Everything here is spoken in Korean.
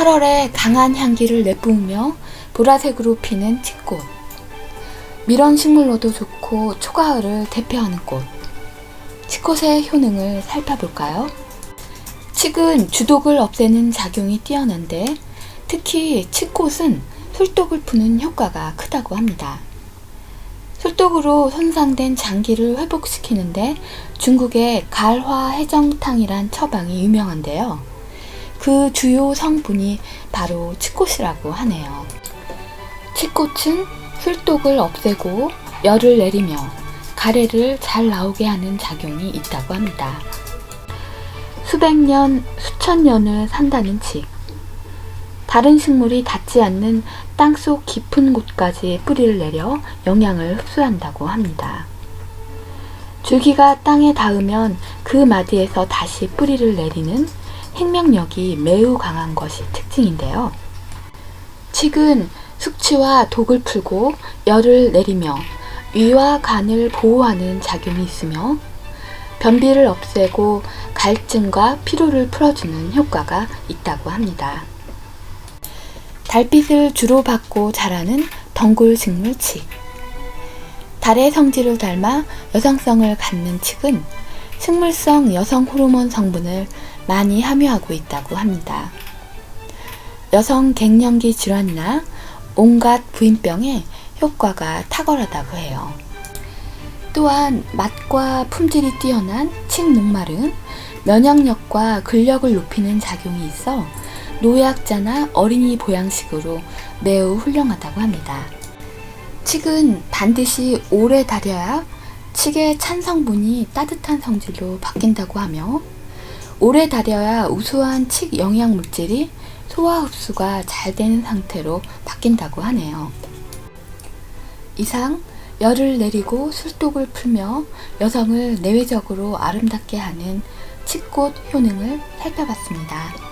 8월에 강한 향기를 내뿜으며 보라색으로 피는 칡꽃. 밀원 식물로도 좋고 초가을을 대표하는 꽃. 칡꽃의 효능을 살펴볼까요? 칡은 주독을 없애는 작용이 뛰어난데 특히 칡꽃은 술독을 푸는 효과가 크다고 합니다. 술독으로 손상된 장기를 회복시키는데 중국의 갈화 해정탕이란 처방이 유명한데요. 그 주요 성분이 바로 칡꽃이라고 하네요. 칡꽃은 술독을 없애고 열을 내리며 가래를 잘 나오게 하는 작용이 있다고 합니다. 수백 년, 수천 년을 산다는 칡. 다른 식물이 닿지 않는 땅속 깊은 곳까지 뿌리를 내려 영양을 흡수한다고 합니다. 줄기가 땅에 닿으면 그 마디에서 다시 뿌리를 내리는 생명력이 매우 강한 것이 특징인데요. 칡은 숙취와 독을 풀고 열을 내리며 위와 간을 보호하는 작용이 있으며 변비를 없애고 갈증과 피로를 풀어주는 효과가 있다고 합니다. 달빛을 주로 받고 자라는 덩굴 식물 칡. 달의 성질을 닮아 여성성을 갖는 칡은 식물성 여성 호르몬 성분을 많이 함유하고 있다고 합니다. 여성 갱년기 질환이나 온갖 부인병에 효과가 탁월하다고 해요. 또한 맛과 품질이 뛰어난 칡 녹말은 면역력과 근력을 높이는 작용이 있어 노약자나 어린이 보양식으로 매우 훌륭하다고 합니다. 칡은 반드시 오래 달여야 칡의 찬 성분이 따뜻한 성질로 바뀐다고 하며 오래 달여야 우수한 칡 영양 물질이 소화 흡수가 잘 되는 상태로 바뀐다고 하네요. 이상 열을 내리고 술독을 풀며 여성을 내외적으로 아름답게 하는 칡꽃 효능을 살펴봤습니다.